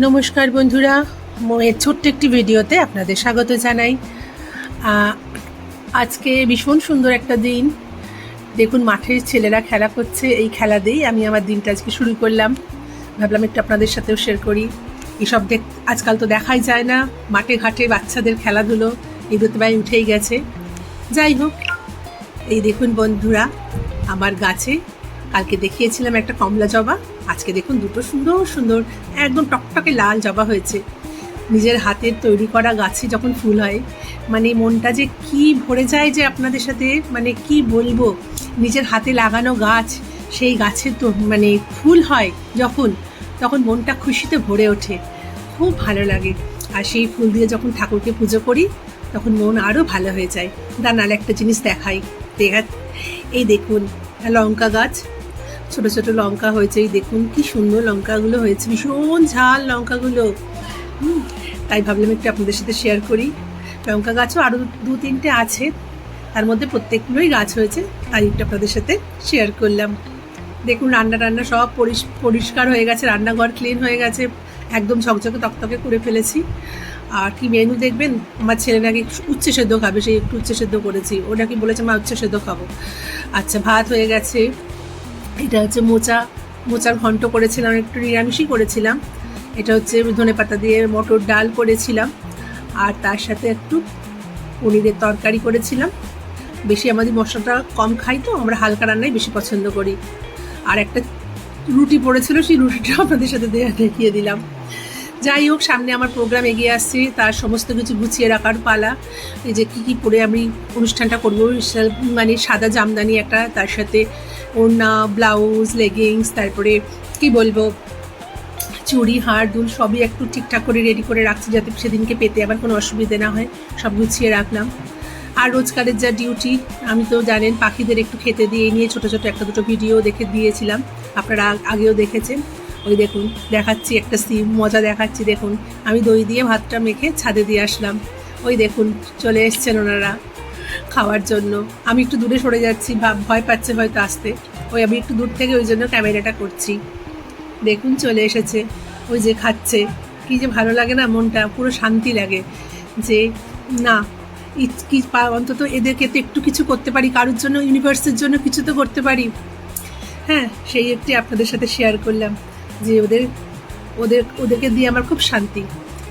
নমস্কার বন্ধুরা মোয়ের ছোট্ট একটি ভিডিওতে আপনাদের স্বাগত জানাই। আজকে ভীষণ সুন্দর একটা দিন। দেখুন, মাঠের ছেলেরা খেলা করছে, এই খেলা দিয়েই আমি আমার দিনটা আজকে শুরু করলাম। ভাবলাম একটু আপনাদের সাথেও শেয়ার করি। এসব দেখ আজকাল তো দেখাই যায় না, মাঠে ঘাটে বাচ্চাদের খেলাধুলো এগুলো তো প্রায় উঠেই গেছে। যাই হোক, এই দেখুন বন্ধুরা, আমার গাছে কালকে দেখিয়েছিলাম একটা কমলা জবা। আজকে দেখুন দুটো সুন্দর সুন্দর একদম টকটকে লাল জবা হয়েছে। নিজের হাতের তৈরি করা গাছে যখন ফুল হয় মানে মনটা যে কি ভরে যায় যে আপনাদের সাথে মানে কি বলব? নিজের হাতে লাগানো গাছ, সেই গাছের তো মানে ফুল হয় যখন, তখন মনটা খুশিতে ভরে ওঠে। খুব ভালো লাগে। আর সেই ফুল দিয়ে যখন ঠাকুরকে পুজো করি, তখন মন আরও ভালো হয়ে যায়। দা দাঁড়াল একটা জিনিস দেখাই। দেখা এই দেখুন, লঙ্কা গাছ। ছোট ছোট লঙ্কা হয়েছে এই দেখুন কি সুন্দর লঙ্কাগুলো হয়েছে, ভীষণ ঝাল লঙ্কাগুলো। তাই ভাবলাম একটু আপনাদের সাথে শেয়ার করি। লঙ্কা গাছও আরও দু, তিনটে আছে, তার মধ্যে প্রত্যেকগুলোই গাছ হয়েছে, তাই একটু আপনাদের সাথে শেয়ার করলাম। দেখুন রান্না টান্না সব পরিষ্কার হয়ে গেছে, রান্নাঘর ক্লিন হয়ে গেছে, একদম ঝকঝকে তকতকে করে ফেলেছি। আর কি মেনু দেখবেন? আমার ছেলে নাকি উচ্ছে সেদ্ধ খাবে সেই একটু উচ্ছে সেদ্ধ করেছি, ও নাকি বলেছে, মা, উচ্ছে সেদ্ধ খাব। আচ্ছা ভাত হয়ে গেছে এটা হচ্ছে মোচা, মোচার ঘন্ট করেছিলাম, একটু নিরামিষই করেছিলাম। এটা হচ্ছে ধনে পাতা দিয়ে মটর ডাল করেছিলাম, আর তার সাথে একটু পনিরের তরকারি করেছিলাম। বেশি আমাদের মশলাটা কম খাই তো, আমরা হালকা রান্নাই বেশি পছন্দ করি। আর একটা রুটি পড়েছিল, সেই রুটিটা আপনাদের সাথে দেখিয়ে দিলাম। যাই হোক, সামনে আমার প্রোগ্রাম এগিয়ে আসছে, তার সমস্ত কিছু গুছিয়ে রাখার পালা। এই যে কী কী পরে আমি অনুষ্ঠানটা করব মানে সাদা জামদানি একটা, তার সাথে ওড়না ব্লাউজ লেগিংস তারপরে কি বলব, চুড়ি, হার, দুল সবই একটু ঠিকঠাক করে রেডি করে রাখছি যাতে সেদিনকে পেতে আবার কোনো অসুবিধে না হয়, সব গুছিয়ে রাখলাম। আর রোজকারের যা ডিউটি আমি তো জানেন পাখিদের একটু খেতে দিয়ে নিয়ে ছোটো ছোটো একটা দুটো ভিডিও দেখে দিয়েছিলাম, আপনারা আগেও দেখেছেন। ওই দেখুন, দেখাচ্ছি একটা সিম, মজা দেখাচ্ছি, দেখুন। আমি দই দিয়ে ভাতটা মেখে ছাদে দিয়ে আসলাম। ওই দেখুন, চলে এসছেন ওনারা। খাওয়ার জন্য। আমি একটু দূরে সরে যাচ্ছি ভাব ভয় পাচ্ছে হয়তো আসতে। ওই আমি একটু দূর থেকে ওই জন্য ক্যামেরাটা করছি। দেখুন, চলে এসেছে। ওই যে খাচ্ছে। কি যে ভালো লাগে না মনটা, পুরো শান্তি লাগে যে, না কি অন্তত এদেরকে তো একটু কিছু করতে পারি, কারোর জন্য ইউনিভার্সের জন্য কিছু তো করতে পারি। হ্যাঁ সেই একটি আপনাদের সাথে শেয়ার করলাম যে ওদের ওদের, ওদেরকে দিয়ে আমার খুব শান্তি।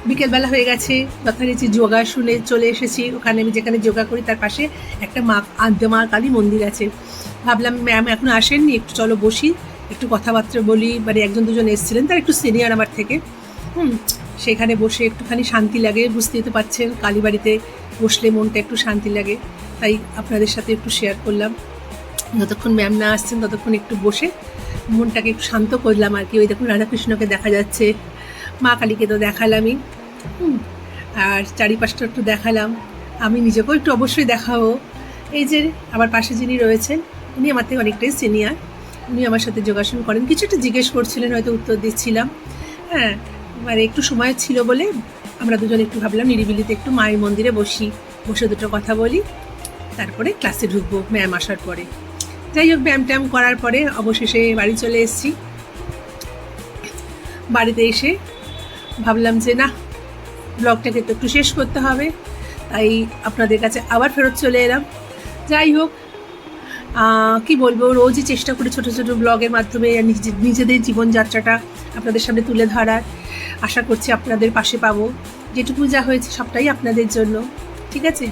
বিকেলবেলা হয়ে গেছে যথারীতি যোগা শুনে চলে এসেছি। ওখানে আমি যেখানে যোগা করি, তার পাশে একটা মা মা কালী মন্দির আছে। ভাবলাম, ম্যাম এখন আসেননি, একটু চলো বসি, একটু কথাবার্তা বলি। মানে একজন দুজন এসেছিলেন, তার একটু সিনিয়র আমার থেকে। হুম, সেখানে বসে একটুখানি শান্তি লাগে, বুঝতেই তো পারছেন কালীবাড়িতে বসলে মনটা একটু শান্তি লাগে। তাই আপনাদের সাথে একটু শেয়ার করলাম। যতক্ষণ ম্যাম না আসছেন, ততক্ষণ একটু বসে মনটাকে একটু শান্ত করলাম আর কি। ওই দেখুন, রাধাকৃষ্ণকে দেখা যাচ্ছে মা কালীকে তো দেখালামই। আর চারিপাশটা একটু দেখালাম। আমি নিজেকেও একটু অবশ্যই দেখাবো। এই যে, আমার পাশে যিনি রয়েছেন, উনি আমার থেকে অনেকটাই সিনিয়র উনি আমার সাথে যোগাসন করেন। কিছু একটা জিজ্ঞেস করছিলেন, হয়তো উত্তর দিচ্ছিলাম। হ্যাঁ মানে একটু সময় ছিল বলে আমরা দুজন একটু ভাবলাম, নিরিবিলিতে একটু মায়ের মন্দিরে বসি, বসে দুটো কথা বলি। তারপরে ক্লাসে ঢুকবো ম্যাম আসার পরে। যাই হোক ব্যায়াম ট্যাম করার পরে অবশেষে বাড়ি চলে এসেছি। বাড়িতে এসে ভাবলাম যে না ব্লগটাকে তো একটু শেষ করতে হবে। তাই আপনাদের কাছে আবার ফেরত চলে এলাম। যাই হোক কি বলব, রোজই চেষ্টা করি ছোটো ছোটো ব্লগের মাধ্যমে নিজে- নিজেদের জীবনযাত্রাটা আপনাদের সামনে তুলে ধরার। আশা করছি আপনাদের পাশে পাবো। যেটুকু যা হয়েছে সবটাই আপনাদের জন্য, ঠিক আছে?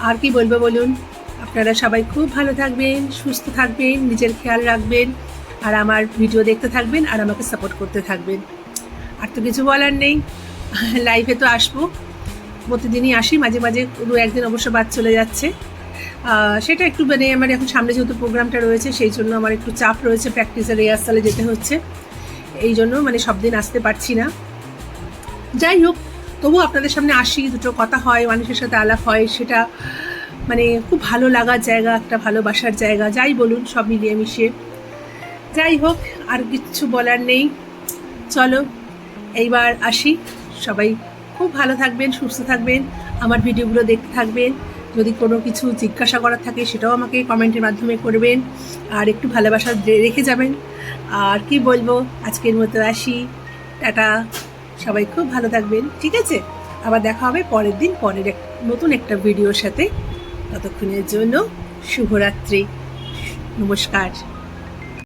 আর কি বলব বলুন, আপনারা সবাই খুব ভালো থাকবেন, সুস্থ থাকবেন, নিজের খেয়াল রাখবেন, আর আমার ভিডিও দেখতে থাকবেন, আর আমাকে সাপোর্ট করতে থাকবেন। আর তো কিছু বলার নেই। লাইভে তো আসব। প্রতিদিনই আসি, মাঝে মাঝে দু একদিন অবশ্য বাদ চলে যাচ্ছে। সেটা একটু মানে আমার এখন সামনে যেহেতু প্রোগ্রামটা রয়েছে, সেই জন্য আমার একটু চাপ রয়েছে প্র্যাকটিসের রিহার্সালে যেতে হচ্ছে। এই জন্য মানে সব দিন আসতে পারছি না। যাই হোক তবু আপনাদের সামনে আসি, দুটো কথা হয়, মানুষের সাথে আলাপ হয়, সেটা মানে খুব ভালো লাগার জায়গা, একটা ভালোবাসার জায়গা, যাই বলুন, সব মিলিয়ে মিশিয়ে। যাই হোক, আর কিচ্ছু বলার নেই। চলো এইবার আসি। সবাই খুব ভালো থাকবেন, সুস্থ থাকবেন, আমার ভিডিওগুলো দেখতে থাকবেন। যদি কোনো কিছু জিজ্ঞাসা করার থাকে সেটাও আমাকে কমেন্টের মাধ্যমে করবেন। আর একটু ভালোবাসা রেখে যাবেন। আর কি বলব, আজকের মতো আসি। টাটা। সবাই খুব ভালো থাকবেন, ঠিক আছে? আবার দেখা হবে পরের দিন, পরের এক, নতুন একটা ভিডিওর সাথে। ততক্ষণের জন্য শুভরাত্রি। নমস্কার।